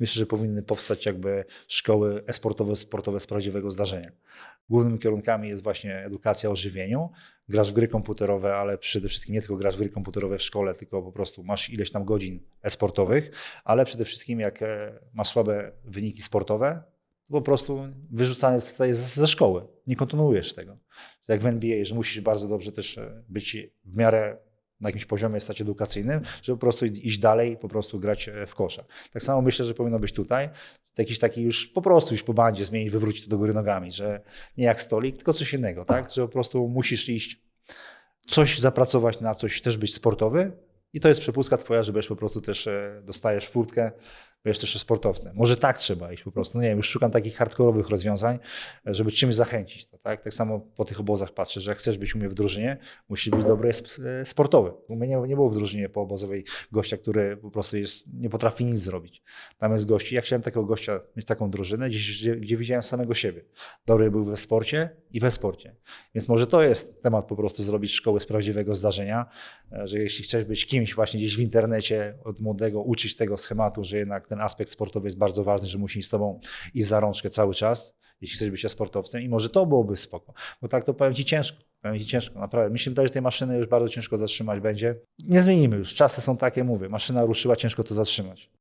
Myślę, że powinny powstać jakby szkoły e-sportowe, sportowe z prawdziwego zdarzenia. Głównymi kierunkami jest właśnie edukacja o żywieniu. Grasz w gry komputerowe, ale przede wszystkim nie tylko grasz w gry komputerowe w szkole, tylko po prostu masz ileś tam godzin e-sportowych, ale przede wszystkim jak e, masz słabe wyniki sportowe, to po prostu wyrzucany zostajesz ze ze szkoły. Nie kontynuujesz tego. Jak w NBA, że musisz bardzo dobrze też e, być w miarę na jakimś poziomie stać edukacyjnym, żeby po prostu iść dalej po prostu grać e, w kosza. Tak samo myślę, że powinno być tutaj. Jakiś taki już po prostu już po bandzie zmienić, wywrócić to do góry nogami, że nie jak stolik, tylko coś innego, tak? Że po prostu musisz iść coś zapracować na coś, też być sportowy i to jest przepustka twoja, że po prostu też e, dostajesz furtkę, będziesz też sportowcem. Może tak trzeba iść po prostu. No nie wiem, już szukam takich hardkorowych rozwiązań, e, żeby czymś zachęcić. To, tak? tak samo po tych obozach patrzę, że jak chcesz być u mnie w drużynie, musisz być dobry e, sportowy. U mnie nie, nie było w drużynie poobozowej gościa, który po prostu jest, nie potrafi nic zrobić. Tam jest gości. Ja chciałem takiego gościa, mieć taką drużynę, gdzie, gdzie widziałem samego siebie. Dobry był we sporcie i we sporcie. Więc może to jest temat po prostu zrobić szkołę z prawdziwego zdarzenia, e, że jeśli chcesz być kimś właśnie gdzieś w internecie od młodego, uczyć tego schematu, że jednak ten aspekt sportowy jest bardzo ważny, że musi z tobą iść za rączkę cały czas, jeśli chcesz być sportowcem i może to byłoby spoko. Bo tak to powiem ci ciężko. Powiem ci ciężko, naprawdę. Mi się wydaje, że tej maszyny już bardzo ciężko zatrzymać będzie. Nie zmienimy już. Czasy są takie, mówię. Maszyna ruszyła, ciężko to zatrzymać.